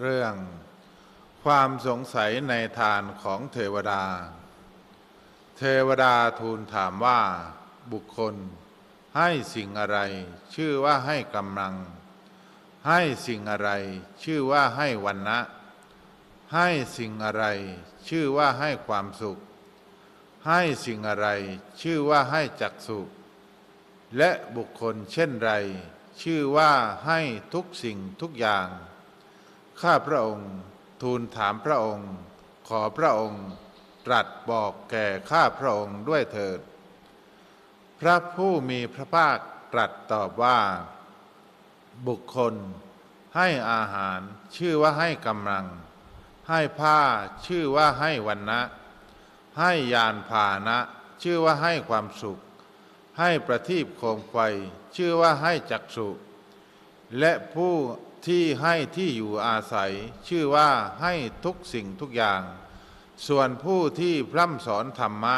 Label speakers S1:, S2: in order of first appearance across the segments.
S1: เรื่องความสงสัยในทานของเทวดา เทวดาทูลถามว่าบุคคล ให้สิ่งอะไร ชื่อว่าให้กำลัง ให้สิ่งอะไร ชื่อว่าให้วันนะให้สิ่งอะไร ชื่อว่าให้ความสุข ให้สิ่งอะไร ชื่อว่าให้จักสุและบุคคลเช่นไร ชื่อว่าให้ทุกสิ่งทุกอย่าง ข้าพระองค์ ทูลถามพระองค์ ขอพระองค์ ตรัสบอกแก่ข้าพระองค์ด้วยเถิด พระผู้มีพระภาคตรัสตอบว่า บุคคล ให้อาหารชื่อว่าให้กำลัง ให้ผ้าชื่อว่าให้วันนะให้ยานพานะ ชื่อว่าให้ความสุข ให้ประทีปโคมไฟ ชื่อว่าให้จักสุ และผู้ที่ให้ที่อยู่อาศัย ชื่อว่าให้ทุกสิ่งทุกอย่าง ส่วนผู้ที่พร่ำสอนธรรมะ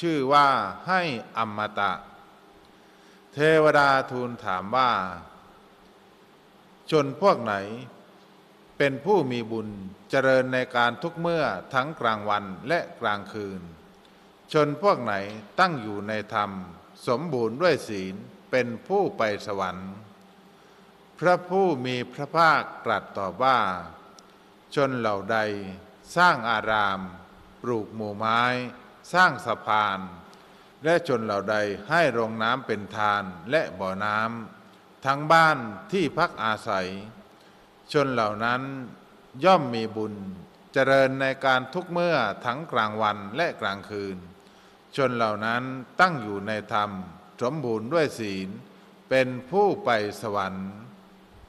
S1: ชื่อว่าให้อมตะ เทวดาทูลถามว่า ชนพวกไหน เป็นผู้มีบุญเจริญในการทุกเมื่อทั้งกลางวันและกลางคืน ชนพวกไหนตั้งอยู่ในธรรม สมบูรณ์ด้วยศีลเป็นผู้ไปสวรรค์ พระผู้มีพระภาคตรัสตอบว่า ชนเหล่าใด สร้างอาราม ปลูกหมู่ไม้ สร้างสะพาน และชนเหล่าใดให้โรงน้ำเป็นทานและบ่อน้ำทั้งบ้านที่พักอาศัย ชนเหล่านั้นย่อมมีบุญเจริญในการทุกเมื่อทั้งกลางวันและกลางคืน ชนเหล่านั้นตั้งอยู่ในธรรม สมบูรณ์ด้วยศีล เป็นผู้ไปสวรรค์